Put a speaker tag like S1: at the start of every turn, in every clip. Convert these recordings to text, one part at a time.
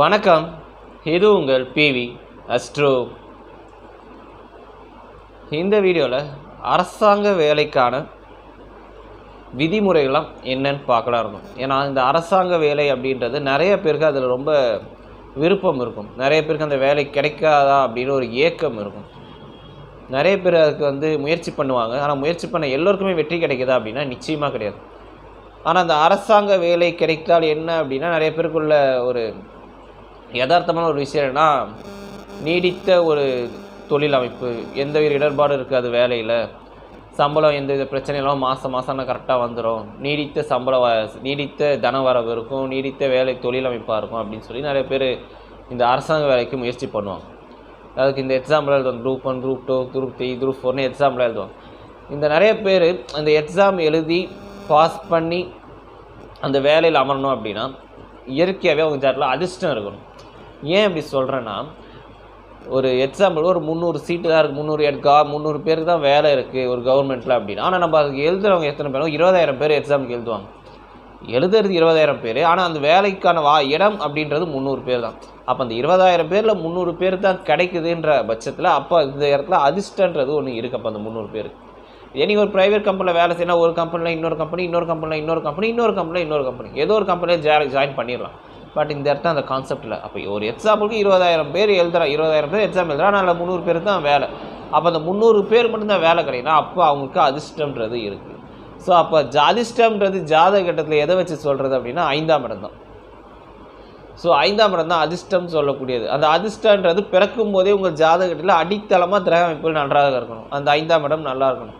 S1: வணக்கம். இது உங்கள் பிவி அஸ்ட்ரோ இந்த வீடியோவில் அரசாங்க வேலைக்கான விதிமுறைகள்லாம் என்னன்னு பார்க்கலாம் இருக்கும். ஏன்னா இந்த அரசாங்க வேலை அப்படின்றது நிறைய பேருக்கு அதில் ரொம்ப விருப்பம் இருக்கும். நிறைய பேருக்கு அந்த வேலை கிடைக்காதா அப்படின்னு ஒரு ஏக்கம் இருக்கும். நிறைய பேர் அதுக்கு வந்து முயற்சி பண்ணுவாங்க. ஆனால் முயற்சி பண்ண எல்லோருக்குமே வெற்றி கிடைக்குதா அப்படின்னா நிச்சயமாக கிடையாது. ஆனால் அந்த அரசாங்க வேலை கிடைத்தால் என்ன அப்படின்னா நிறைய பேருக்குள்ள ஒரு யதார்த்தமான ஒரு விஷயம் என்னன்னா நீடித்த ஒரு தொழில் அமைப்பு எந்த ஒரு இடர்பாடும் இருக்காது வேலையில். சம்பளம் எந்த வித பிரச்சனையும் இல்லாமல் மாதம் மாதம்னா கரெக்டாக வந்துடும் நீடித்த சம்பள வ நீடித்த தன வரவு இருக்கும் நீடித்த வேலை தொழில் அமைப்பாக இருக்கும் அப்படின்னு சொல்லி நிறைய பேர் இந்த அரசாங்க வேலைக்கு முயற்சி பண்ணுவாங்க. அதுக்கு இந்த எக்ஸாம்பிள் எழுதுவாங்க. Group one group two group three group ஃபோர்னு எக்ஸாம்பிள் எழுதுவாங்க. இந்த நிறைய பேர் அந்த எக்ஸாம் எழுதி பாஸ் பண்ணி அந்த வேலையில் அமரணும் அப்படின்னா இயற்கையாகவே அவங்க சாட்டில் அதிர்ஷ்டம் இருக்கணும். ஏன் இப்படி சொல்கிறேன்னா ஒரு எக்ஸாம்பிள் ஒரு முந்நூறு சீட்டு தான் இருக்குது முந்நூறு எடுக்கா முந்நூறு பேருக்கு தான் வேலை இருக்குது ஒரு கவர்மெண்ட்டில் அப்படின்னா. ஆனால் நம்ம அதுக்கு எழுதுறவங்க எத்தனை பேரும் இருபதாயிரம் பேர் எக்ஸாமுக்கு எழுதுவாங்க. எழுதுறது இருபதாயிரம் பேர். ஆனால் அந்த வேலைக்கான வா இடம் அப்படின்றது முந்நூறு பேர் தான். அப்போ அந்த இருபதாயிரம் பேரில் முந்நூறு பேர் தான் கிடைக்குதுன்ற பட்சத்தில் அப்போ இந்த இடத்துல அதிர்ஷ்டன்றது ஒன்று இருக்குது அப்போ அந்த முந்நூறு பேர். இதே நீங்கள் ஒரு ப்ரைவேட் கம்பெனியில் வேலை செய்யணும் ஒரு கம்பெனியில் இன்னொரு கம்பெனி இன்னொரு கம்பெனியில் இன்னொரு கம்பெனி இன்னொரு கம்பெனியில் இன்னொரு கம்பெனி ஏதோ ஒரு கம்பெனியில் ஜா ஜாயின் பண்ணிடலாம். பட் இந்த இடத்துல அந்த கான்செப்டில் அப்போ ஒரு எக்ஸாம்பிளுக்கு இருபதாயிரம் பேர் எழுதுறா இருபதாயிரம் பேர் எக்ஸாம் எழுதுறா அதில் முந்நூறு பேர் தான் வேலை. அப்போ அந்த முந்நூறு பேர் மட்டும்தான் வேலை கிடைக்குன்னா அப்போ அவங்களுக்கு அதிர்ஷ்டம்ன்றது இருக்குது ஸோ அப்போ ஜாதிஷ்டம்ன்றது ஜாதக கட்டத்தில் எதை வச்சு சொல்கிறது அப்படின்னா ஐந்தாம் இடம் தான். ஸோ ஐந்தாம் இடம் தான் அதிர்ஷ்டம் சொல்லக்கூடியது. அந்த அதிர்ஷ்டன்றது பிறக்கும் போதே உங்கள் ஜாதகத்தில் அடித்தளமாக கிரக அமைப்புகள் நன்றாக இருக்கணும். அந்த ஐந்தாம் இடம் நல்லா இருக்கணும்.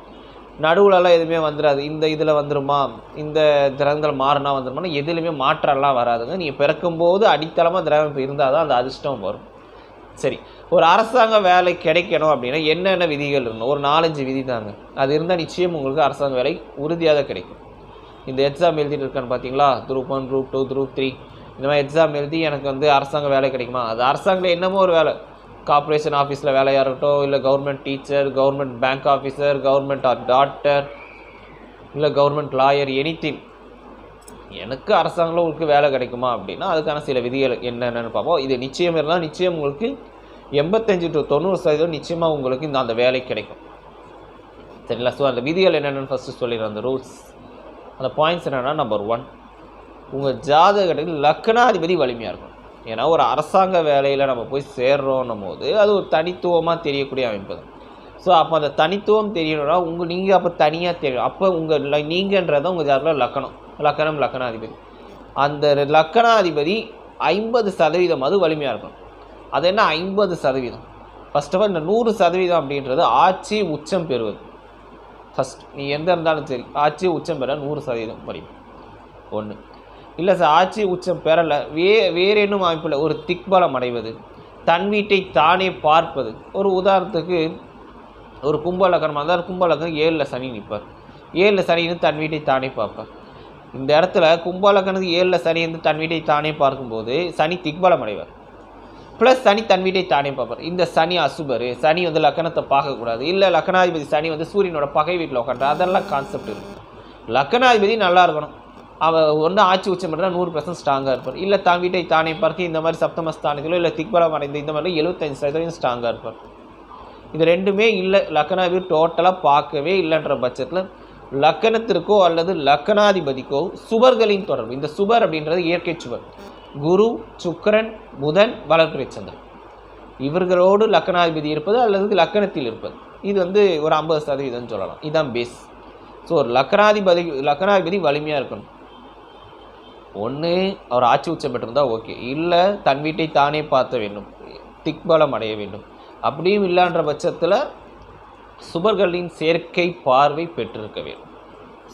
S1: நடுவுலலாம் எதுவுமே வந்துடாது இந்த இதில் வந்துருமா? இந்த திரகங்கள் மாறினா வந்துருமானா எதுலையுமே மாற்றம்லாம் வராதுங்க. நீங்கள் பிறக்கும்போது அடித்தளமாக திரகம் இருந்தால் தான் அந்த அதிர்ஷ்டம் வரும். சரி ஒரு அரசாங்க வேலை கிடைக்கணும் அப்படின்னா என்னென்ன விதிகள் இருக்கணும்? ஒரு நாலஞ்சு விதி தாங்க. அது இருந்தால் நிச்சயம் உங்களுக்கு அரசாங்க வேலை உறுதியாக கிடைக்கும். இந்த எக்ஸாம் எழுதிட்டு இருக்கான்னு பார்த்தீங்களா group one group two group three இந்த மாதிரி எக்ஸாம் எழுதி எனக்கு வந்து அரசாங்க வேலை கிடைக்குமா? அது அரசாங்கத்தில் என்னமோ ஒரு வேலை. கார்ப்பரேஷன் ஆஃபீஸில் வேலையாக இருக்கட்டும் இல்லை government teacher government bank officer government doctor இல்லை கவர்மெண்ட் லாயர் எனிதிங் எனக்கு அரசாங்கம் உங்களுக்கு வேலை கிடைக்குமா அப்படின்னா அதுக்கான சில விதிகள் என்னென்னு பார்ப்போம். இது நிச்சயம் இருந்தால் நிச்சயம் உங்களுக்கு எண்பத்தஞ்சு டு தொண்ணூறு சதவீதம் நிச்சயமாக உங்களுக்கு இந்த அந்த வேலை கிடைக்கும். சரிங்களா? ஸோ அந்த விதிகள் என்னென்னு ஃபஸ்ட்டு சொல்லிடுறேன். அந்த ரூல்ஸ் அந்த பாயிண்ட்ஸ் என்னென்னா நம்பர் ஒன் உங்கள் ஜாதகத்தில் லக்னாதிபதி வலிமையாக இருக்கும். ஏன்னா ஒரு அரசாங்க வேலையில் நம்ம போய் சேர்றோன்னும் போது அது ஒரு தனித்துவமாக தெரியக்கூடிய அமைப்பு தான். ஸோ அப்போ அந்த தனித்துவம் தெரியணும்னா உங்கள் நீங்கள் அப்போ தனியாக தெரியும் அப்போ உங்கள் நீங்கன்றதான் உங்கள் ஜாதகம் லக்கணம். லக்கணம் லக்கணாதிபதி. அந்த லக்கணாதிபதி ஐம்பது சதவீதம் அது வலிமையாக இருக்கும் அது என்ன? ஐம்பது சதவீதம். ஃபர்ஸ்ட் ஆஃப் ஆல் இந்த நூறு சதவீதம் அப்படின்றது ஆட்சி உச்சம் பெறுவது. ஃபஸ்ட் நீ எந்த இருந்தாலும் சரி ஆட்சி உச்சம் பெற நூறு சதவீதம் வலிமை. ஒன்று இல்லை சார் ஆட்சி உச்சம் பெறலை. வே வேறு என்னும் அமைப்பில் ஒரு திக்பலம் அடைவது தன் வீட்டை தானே பார்ப்பது. ஒரு உதாரணத்துக்கு ஒரு கும்பலக்கணமாக இருந்தால் கும்பலக்கணம் ஏழில் சனி நிற்பார் ஏழில் சனின்னு தன் வீட்டை தானே பார்ப்பார். இந்த இடத்துல கும்பலக்கணத்துக்கு ஏழில் சனி வந்து தன் வீட்டை தானே பார்க்கும்போது சனி திக்பலம் அடைவார். ப்ளஸ் சனி தன் வீட்டை தானே பார்ப்பார். இந்த சனி அசுபர் சனி வந்து லக்கணத்தை பார்க்கக்கூடாது. இல்லை லக்கணாதிபதி சனி வந்து சூரியனோட பகை வீட்டில் உட்காந்துரு அதெல்லாம் கான்செப்ட் இருக்குது லக்கணாதிபதி நல்லா இருக்கணும். அவள் ஒன்று ஆட்சி உச்சம் பண்ணுறா நூறு பர்சன்ட் ஸ்ட்ராங்காக இருப்பார். இல்லை தான் வீட்டை தானே பார்க்க இந்த மாதிரி சப்தமஸ்தானத்திலோ இல்லை திக்பலம் அடைந்து இந்த மாதிரி எழுபத்தஞ்சு சதவீதம் ஸ்ட்ராங்காக இருப்பார். இது ரெண்டுமே இல்லை லக்கணாதிபதி டோட்டலாக பார்க்கவே இல்லைன்ற பட்சத்தில் லக்கணத்திற்கோ அல்லது லக்கணாதிபதிக்கோ சுவர்களின் தொடர்பு இந்த சுவர் அப்படின்றது இயற்கை சுவர். குரு சுக்கரன் புதன் வளர்பிறை சந்திரன். இவர்களோடு லக்கணாதிபதி இருப்பது அல்லது லக்கணத்தில் இருப்பது. இது வந்து ஒரு ஐம்பது சதவீதம் சொல்லலாம். இதுதான் பேஸ் ஸோ ஒரு லக்கணாதிபதி லக்கணாதிபதி வலிமையாக இருக்கணும். ஒன்று அவர் ஆட்சி உச்சம் பெற்றிருந்தால் ஓகே. இல்லை தன் வீட்டை தானே பார்த்த வேண்டும். திக்பலம் அடைய வேண்டும். அப்படியும் இல்லைன்ற பட்சத்தில் சுபர்களின் சேர்க்கை பார்வை பெற்றிருக்க வேண்டும்.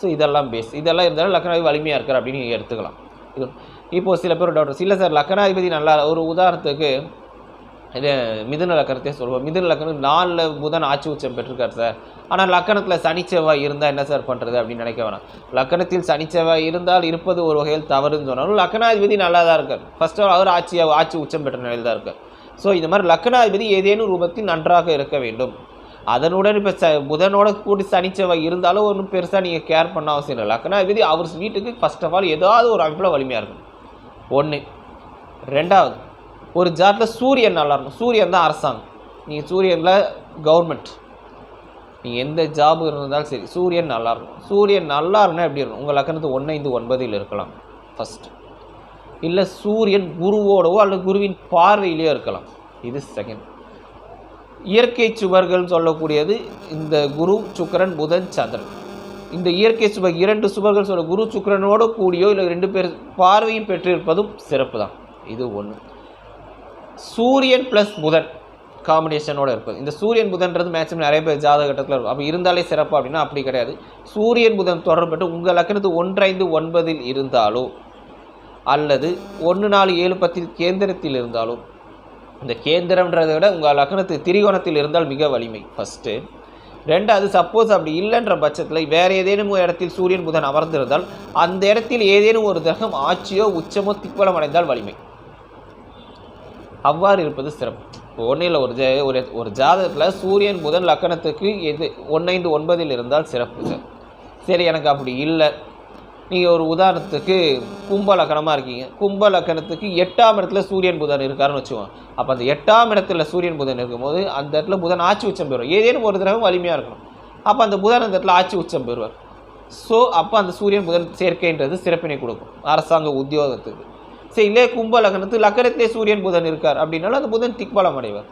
S1: ஸோ இதெல்லாம் பேஸ் இதெல்லாம் இருந்தாலும் லக்னாதிபதி வலிமையாக இருக்கார் அப்படின்னு நீங்கள் எடுத்துக்கலாம். இது இப்போது சில பேர் டவுட் இல்லை சார் லக்னாதிபதி நல்லா ஒரு உதாரணத்துக்கு இது மிதுன லக்கணத்தையே சொல்லுவோம் மிதுன லக்கணம் நாலில் புதன் ஆட்சி உச்சம் பெற்றிருக்கார் சார். ஆனால் லக்கணத்தில் சனிச்செவ்வாய் இருந்தால் என்ன சார் பண்ணுறது அப்படின்னு நினைக்க வேணாம். லக்கணத்தில் சனிச்செவ்வாய் இருந்தால் இருப்பது ஒரு வகையில் தவறுன்னு சொன்னாலும் லக்கணாதிபதி நல்லா தான் இருக்கார் ஃபர்ஸ்ட் ஆஃப் அவர் ஆட்சி ஆட்சி உச்சம் பெற்ற நிலையில் தான் இருக்கார். ஸோ இந்த மாதிரி லக்கணாதிபதி ஏதேனும் ரூபத்தில் நன்றாக இருக்க வேண்டும். அதனுடன் இப்போ ச புதனோட கூட்டி சனிச்செவ்வாய் இருந்தாலும் ஒன்றும் பெருசாக நீங்கள் கேர் பண்ண அவசியம் இல்லை. லக்கணாதிபதி அவர் வீட்டுக்கு ஃபர்ஸ்ட் ஆஃப் ஆல் ஏதாவது ஒரு அமைப்பில் வலிமையாக இருக்கும் ஒன்று ரெண்டாவது ஒரு ஜாட்டில் சூரியன் நல்லா இருக்கும். சூரியன் தான் அரசாங்கம். நீங்கள் சூரியனில் கவர்மெண்ட் நீங்கள் எந்த ஜாப் இருந்தாலும் சரி சூரியன் நல்லா இருக்கும். சூரியன் நல்லா இருந்தால் எப்படி இருக்கும்? உங்கள் லக்கணத்து ஒன்று ஐந்து ஒன்பதில் இருக்கலாம். ஃபஸ்ட்டு இல்லை சூரியன் குருவோடவோ அல்லது குருவின் பார்வையிலேயோ இருக்கலாம். இது செகண்ட் இயற்கை சுவர்கள் சொல்லக்கூடியது இந்த குரு சுக்கரன் புதன் சந்திரன். இந்த இயற்கை சுவர் இரண்டு சுவர்கள் சொல்ல குரு சுக்கரனோடு கூடியோ இல்லை ரெண்டு பேர் பார்வையும் பெற்றிருப்பதும் சிறப்பு தான் இது ஒன்று சூரியன் ப்ளஸ் புதன் காம்பினேஷனோட இருப்பது இந்த சூரியன் புதன்றது மேக்ஸிமம் நிறைய பேர் ஜாதக கட்டத்தில் இருக்கும். அப்போ இருந்தாலே சிறப்பு அப்படின்னா அப்படி கிடையாது. சூரியன் புதன் தொடர்பட்டு உங்கள் லக்கணத்து ஒன்றைந்து ஒன்பதில் இருந்தாலோ அல்லது ஒன்று நாலு ஏழு பத்தில் கேந்திரத்தில் இருந்தாலோ இந்த கேந்திரம்ன்றதை விட உங்கள் லக்கணத்து திரிகோணத்தில் இருந்தால் மிக வலிமை. ஃபஸ்ட்டு ரெண்டாவது சப்போஸ் அப்படி இல்லைன்ற பட்சத்தில் வேறு ஏதேனும் ஒரு இடத்தில் சூரியன் புதன் அமர்ந்திருந்தால் அந்த இடத்தில் ஏதேனும் ஒரு கிரகம் ஆட்சியோ உச்சமோ திக்வலம் அடைந்தால் வலிமை. அவ்வாறு இருப்பது சிறப்பு இப்போ ஒன்றும் இல்லை ஒரு ஜ ஒரு ஒரு ஜாதகத்தில் சூரியன் புதன் லக்கணத்துக்கு எது ஒன்றைந்து ஒன்பதில் இருந்தால் சிறப்பு சார். சரி எனக்கு அப்படி இல்லை. நீங்கள் ஒரு உதாரணத்துக்கு கும்ப லக்கணமாக இருக்கீங்க. கும்ப லக்கணத்துக்கு எட்டாம் இடத்துல சூரியன் புதன் இருக்காருன்னு வச்சுக்கோங்க. அப்போ அந்த எட்டாம் இடத்துல சூரியன் புதன் இருக்கும்போது அந்த இடத்துல புதன் ஆட்சி உச்சம் பெறுவார். ஏதேனும் ஒரு தடவை வலிமையாக இருக்கணும். அப்போ அந்த புதன் அந்த இடத்துல ஆட்சி உச்சம் பெறுவார். ஸோ அப்போ அந்த சூரியன் புதன் சேர்க்கைன்றது சிறப்பினை கொடுக்கும். அரசாங்க உத்தியோகத்துக்கு. சரி கும்ப லக்னத்து லக்கணத்திலே சூரியன் புதன் இருக்கார். அப்படின்னாலும் அந்த புதன் திக்பலம் அடைவார்.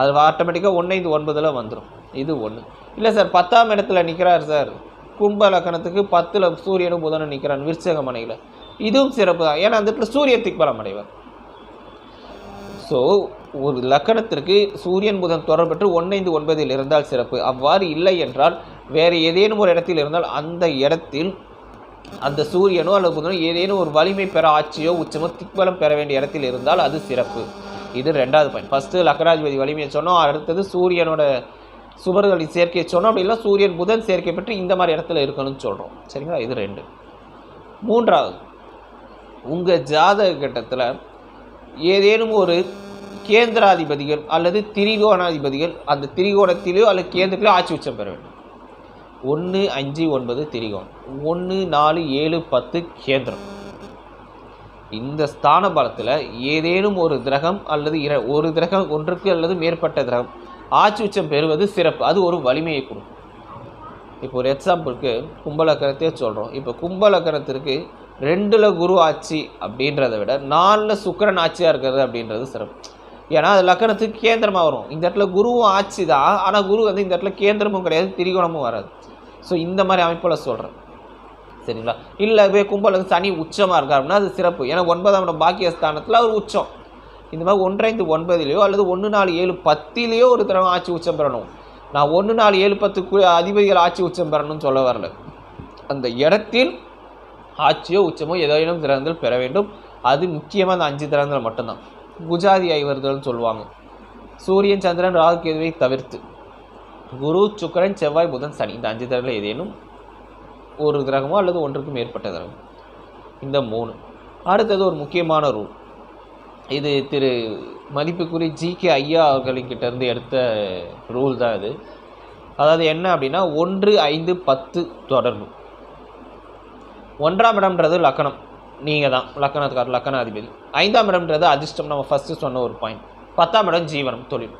S1: அது ஆட்டோமேட்டிக்காக ஒன்றைந்து ஒன்பதில் வந்துடும் இது ஒன்று இல்லை சார் பத்தாம் இடத்துல நிற்கிறார் சார். கும்ப லக்கணத்துக்கு பத்தில் சூரியனும் புதனும் நிற்கிறான் விருச்சக மனையில். இதுவும் சிறப்பு தான். ஏன்னா அந்த இடத்துல சூரிய திக்பலம் அடைவார். ஸோ ஒரு லக்கணத்திற்கு சூரியன் புதன் தொடர்பற்று ஒன்றைந்து ஒன்பதில் இருந்தால் சிறப்பு. அவ்வாறு இல்லை என்றால் வேறு ஏதேனும் ஒரு இடத்தில் இருந்தால் அந்த இடத்தில் அந்த சூரியனோ அல்லது புதனோ ஏதேனும் ஒரு வலிமை பெற ஆட்சியோ உச்சமோ திக்பலம் பெற வேண்டிய இடத்தில் இருந்தால் அது சிறப்பு. இது ரெண்டாவது பாயிண்ட் ஃபஸ்ட்டு லக்கராதிபதி வலிமையை சொன்னோம். அடுத்தது சூரியனோட சுவர்களின் சேர்க்கையை சொன்னோம். அப்படி இல்லை சூரியன் புதன் சேர்க்கை பெற்று இந்த மாதிரி இடத்துல இருக்கணும்னு சொல்கிறோம் சரிங்களா? இது ரெண்டு. மூன்றாவது உங்கள் ஜாதக கட்டத்தில் ஏதேனும் ஒரு கேந்திராதிபதிகள் அல்லது திரிகோணாதிபதிகள் அந்த திரிகோணத்திலேயோ அல்லது கேந்திரத்திலேயோ ஆட்சி உச்சம் பெற வேண்டும். ஒன்று அஞ்சு ஒன்பது திரிகோணம். ஒன்று நாலு ஏழு பத்து கேந்திரம். இந்த ஸ்தான பலத்தில் ஏதேனும் ஒரு கிரகம் அல்லது இர ஒரு கிரகம் ஒன்றுக்கு அல்லது மேற்பட்ட கிரகம் ஆட்சி உச்சம் பெறுவது சிறப்பு. அது ஒரு வலிமையை கொடுக்கும். இப்போ ஒரு எக்ஸாம்பிளுக்கு கும்பலக்கரத்தையே சொல்கிறோம் இப்போ கும்பலக்கரத்திற்கு ரெண்டில் குரு ஆட்சி அப்படின்றத விட நாலில் சுக்கிரன் ஆட்சியாக இருக்கிறது அப்படின்றது சிறப்பு. ஏன்னா அது லக்கணத்துக்கு கேந்திரமாக வரும். இந்த இடத்துல குருவும் ஆட்சி தான் ஆனால் குரு வந்து இந்த இடத்துல கேந்திரமும் கிடையாது திரிகோணமும் வராது. ஸோ இந்த மாதிரி அமைப்பில் சொல்கிறேன் சரிங்களா? இல்லை போய் கும்பல் சனி உச்சமாக இருக்கார் அப்படின்னா அது சிறப்பு. ஏன்னா ஒன்பதாம் இடம் பாக்கியஸ்தானத்தில் அவர் உச்சம். இந்த மாதிரி ஒன்றைந்து ஒன்பதுலேயோ அல்லது ஒன்று நாலு ஏழு பத்திலேயோ ஒரு தடவை ஆட்சி உச்சம் பெறணும். நான் ஒன்று நாலு ஏழு பத்துக்கு அதிபதிகள் ஆட்சி உச்சம் பெறணும்னு சொல்ல வரல. அந்த இடத்தில் ஆட்சியோ உச்சமோ ஏதேனும் திறந்தல் பெற வேண்டும். அது முக்கியமாக அந்த அஞ்சு திறந்தல் மட்டும்தான். குஜாதி ஐவர்கள்னு சொல்லுவாங்க. சூரியன் சந்திரன் ராகு கேதுவை தவிர்த்து. குரு சுக்கரன் செவ்வாய் புதன் சனி இந்த அஞ்சு திறனில் ஏதேனும் ஒரு கிரகமோ அல்லது ஒன்றுக்கும் மேற்பட்ட கிரகம். இந்த மூணு. அடுத்தது ஒரு முக்கியமான ரூல் இது திரு மதிப்புக்குரிய ஜி கே ஐயா அவர்களிங்கிட்டேருந்து எடுத்த ரூல் தான் இது. அதாவது என்ன அப்படின்னா ஒன்று ஐந்து பத்து தொடர்பு. ஒன்றாம் இடம்ன்றது லக்கணம். நீங்கள் தான் லக்கணத்துக்கார் லக்கணாதிபதி. ஐந்தாம் இடம்ன்றது அதிர்ஷ்டம். நம்ம ஃபஸ்ட்டு சொன்ன ஒரு பாயிண்ட் பத்தாம் இடம் ஜீவனம் தொழில்.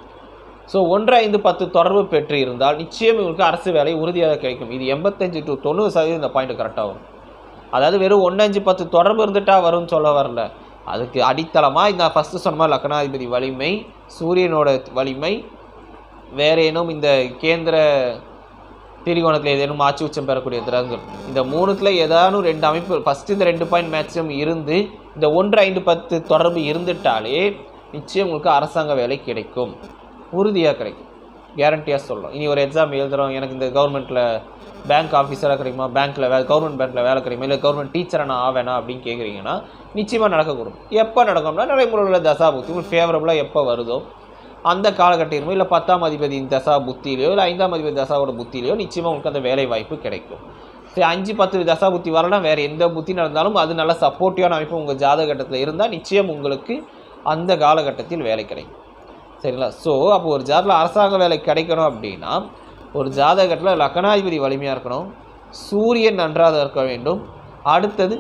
S1: ஸோ ஒன்று ஐந்து பத்து தொடர்பு பெற்று இருந்தால் நிச்சயம் இவங்களுக்கு அரசு வேலை உறுதியாக கிடைக்கும். இது எண்பத்தஞ்சு டு தொண்ணூறு சதவீதம் இந்த பாயிண்ட் கரெக்டாக வரும் அதாவது வெறும் ஒன்று அஞ்சு பத்து தொடர்பு இருந்துட்டா வரும்னு சொல்ல வரல. அதுக்கு அடித்தளமாக இந்த ஃபஸ்ட்டு சொன்ன லக்னாதிபதி வலிமை சூரியனோட வலிமை வேறு ஏனும் இந்த கேந்திர திரிகோணத்தில் ஏதேனும் ஆட்சி உச்சம் பெறக்கூடிய திறங்கள் இந்த மூணுத்தில் ஏதானும் ரெண்டு அமைப்பு ஃபஸ்ட்டு இந்த ரெண்டு பாயிண்ட் மேக்ஸிமம் இருந்து இந்த ஒன்று ஐந்து பத்து தொடர்பு இருந்துட்டாலே நிச்சயம் உங்களுக்கு அரசாங்க வேலை கிடைக்கும். உறுதியாக கிடைக்கும். கேரண்டியாக சொல்லும் இனி ஒரு எக்ஸாம் எழுதுகிறோம் எனக்கு இந்த கவர்மெண்ட்டில் பேங்க் ஆஃபீஸராக கிடைக்குமா? பேங்க்கில் வே கவர்மெண்ட் பேங்க்கில் வேலை கிடைக்குமா? இல்லை கவர்மெண்ட் டீச்சராக நான் ஆவேனா அப்படின்னு கேட்குறீங்கன்னா நிச்சயமாக நடக்கக்கூடும். எப்போ நடக்கும்னா நடைமுறையில் தசா புத்தி உங்களுக்கு ஃபேவரபுளாக எப்போ வருதோ அந்த காலகட்டத்திலுமோ இல்லை பத்தாம் அதிபதியின் தசா புத்தியிலையோ இல்லை ஐந்தாம் அதிபதி தசாவோட புத்தியிலையோ நிச்சயமாக உங்களுக்கு அந்த வேலை வாய்ப்பு கிடைக்கும். சரி அஞ்சு பத்து தசா புத்தி வரலாம் வேறு எந்த புத்தி நடந்தாலும் அது நல்ல சப்போர்ட்டிவான அமைப்பு உங்கள் ஜாதகட்டத்தில் இருந்தால் நிச்சயம் உங்களுக்கு அந்த காலகட்டத்தில் வேலை கிடைக்கும். சரிங்களா? ஸோ அப்போ ஒரு ஜாதகத்தில் அரசாங்க வேலை கிடைக்கணும் அப்படின்னா ஒரு ஜாதகத்தில் லக்கணாதிபதி வலிமையாக இருக்கணும் சூரியன் நன்றாக இருக்க வேண்டும். அடுத்தது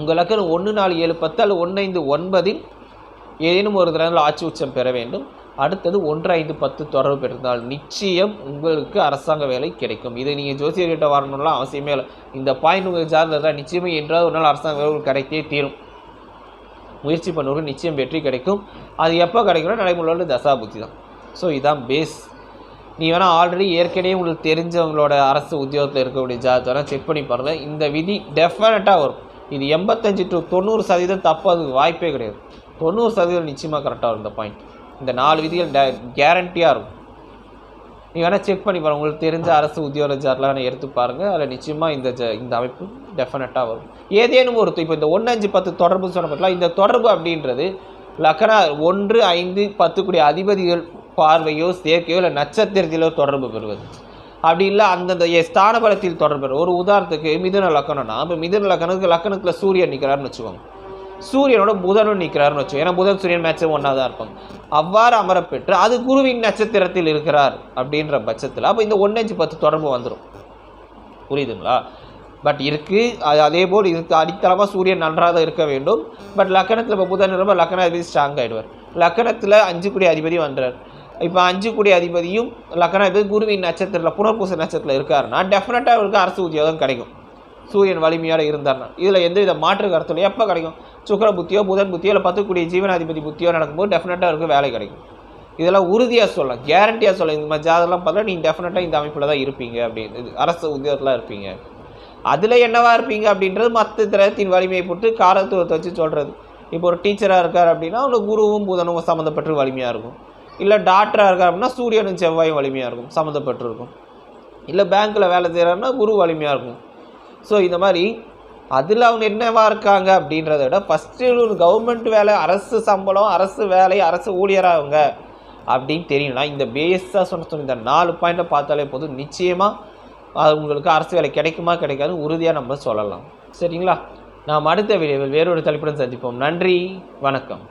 S1: உங்கள் லக்கணம் ஒன்று நாலு ஏழு பத்து அல்லது ஒன்று ஐந்து ஒன்பதில் ஏதேனும் ஒரு தினங்கள் ஆட்சி உச்சம் பெற வேண்டும். அடுத்தது ஒன்று ஐந்து பத்து தொடர்பு பெற்றிருந்தால் நிச்சயம் உங்களுக்கு அரசாங்க வேலை கிடைக்கும். இதை நீங்கள் ஜோசியர்கிட்ட வரணும்லாம் அவசியமே இல்லை. இந்த பாயிண்ட் உங்களுக்கு ஜாதகத்தில் நிச்சயமாக என்றாவது ஒரு நாள் அரசாங்க வேலை கிடைத்தே தீரும். முயற்சி பண்ணுறவங்க நிச்சயம் வெற்றி கிடைக்கும். அது எப்போ கிடைக்கும்னா நடைமுறையில் தசா புத்தி தான். ஸோ இதுதான் பேஸ் நீ வேணால் ஆல்ரெடி ஏற்கனவே உங்களுக்கு தெரிஞ்சவங்களோட அரசு உத்தியோகத்தில் இருக்கக்கூடிய ஜாதகத்தை வேணால் செக் பண்ணி பாருங்கள் இந்த விதி டெஃபினட்டாக வரும். இது எண்பத்தஞ்சு டு தொண்ணூறு சதவீதம் தப்பு அதுக்கு வாய்ப்பே கிடையாது. தொண்ணூறு சதவீதம் நிச்சயமாக கரெக்டாக வரும் இந்த பாயிண்ட் இந்த நாலு விதிகள் டே கேரண்டியாக இருக்கும். நீ வேணால் செக் பண்ணி பாருங்கள் உங்களுக்கு தெரிஞ்ச அரசு உத்தியோக ஜார்லாம் வேணால் எடுத்து பாருங்கள் அதில் நிச்சயமாக இந்த ஜ இந்த அமைப்பு டெஃபினட்டாக வரும். ஏதேனும் ஒரு இப்போ இந்த ஒன்று அஞ்சு பத்து தொடர்பு சொன்ன இந்த தொடர்பு அப்படின்றது லக்கணா ஒன்று ஐந்து பத்துக்குடிய அதிபதிகள் பார்வையோ சேர்க்கையோ இல்லை நட்சத்திரத்திலோ தொடர்பு பெறுவது. அப்படி இல்லை அந்தந்த எ- ஸ்தான பலத்தில் தொடர்பு ஒரு உதாரணத்துக்கு மிதுன லக்கணம்னா இப்போ மிதுன லக்கணத்துக்கு லக்கணத்தில் சூரியன் நிற்கிறாருன்னு வச்சுக்கோங்க. சூரியனோட புதனும் நிற்கிறாருன்னு வச்சுக்கோங்க ஏன்னா புதன் சூரியன் மேட்சும் ஒன்றா தான் இருக்கும் அவ்வாறு அமரப்பெற்று அது குருவின் நட்சத்திரத்தில் இருக்கிறார் அப்படின்ற பட்சத்தில் அப்போ இந்த ஒன்னஞ்சு பத்து தொடர்பு வந்துடும் புரியுதுங்களா? பட் இருக்கு அது அதே போல் இதுக்கு அடித்தளமாக சூரியன் நன்றாக இருக்க வேண்டும். பட் லக்கணத்தில் இப்போ புதன் ரொம்ப லக்கண அதிபதி ஸ்ட்ராங் ஆகிடுவார் லக்கணத்தில் அஞ்சு குடி அதிபதி வந்துறார் இப்போ அஞ்சு குடி அதிபதியும் லக்கண அதிபதி குருவின் நட்சத்திரத்தில் புனர்பூச நட்சத்திரத்தில் இருக்காருன்னா டெஃபினட்டாக அவருக்கு அரசு உத்தியோகம் கிடைக்கும். சூரியன் வலிமையோட இருந்தார்னா. இதில் எந்த வித மாற்று கருத்துல எப்போ கிடைக்கும்? சுக்கிர புத்தியோ புதன் புத்தியோ இல்லை பத்துக்குடிய ஜீவனாதிபதி புத்தியோ நடக்கும்போது டெஃபினட்டாக இருக்கும் வேலை கிடைக்கும். இதெல்லாம் உறுதியாக சொல்லலாம் கேரண்டியாக சொல்லலாம் இந்த மாதிரி ஜாதகம்லாம் பார்த்தா நீங்கள் டெஃபினட்டாக இந்த அமைப்பில் தான் இருப்பீங்க அப்படின்னு இது அரசு உத்தியோகத்தில் இருப்பீங்க. அதில் என்னவாக இருப்பீங்க அப்படின்றது மற்ற திரத்தின் வலிமையை போட்டு காரத்துவத்தை வச்சு சொல்கிறது இப்போ ஒரு டீச்சராக இருக்கார் அப்படின்னா அவனுக்கு குருவும் புதனும் சம்மந்தப்பட்டு வலிமையாக இருக்கும். இல்லை டாக்டராக இருக்கார் அப்படின்னா சூரியனும் செவ்வாயும் வலிமையாக இருக்கும் சம்மந்தப்பட்டு இருக்கும் இல்லை பேங்க்கில் வேலை செய்கிறாருன்னா குரு வலிமையாக இருக்கும். ஸோ இந்த மாதிரி அதில் அவங்க என்னவா இருக்காங்க அப்படின்றத விட ஃபஸ்ட்டு ஒரு கவர்மெண்ட் வேலை அரசு சம்பளம் அரசு வேலை அரசு ஊழியராக அவங்க அப்படின்னு தெரியும்னா இந்த பேஸாக சொன்ன சொன்ன இந்த நாலு பாயிண்ட்டை பார்த்தாலே போதும். நிச்சயமாக அது உங்களுக்கு அரசு வேலை கிடைக்குமா கிடைக்காது உறுதியாக நம்ம சொல்லலாம். சரிங்களா? நாம் அடுத்த வீடியோவில் வேறொரு தலைப்புடன் சந்திப்போம். நன்றி வணக்கம்.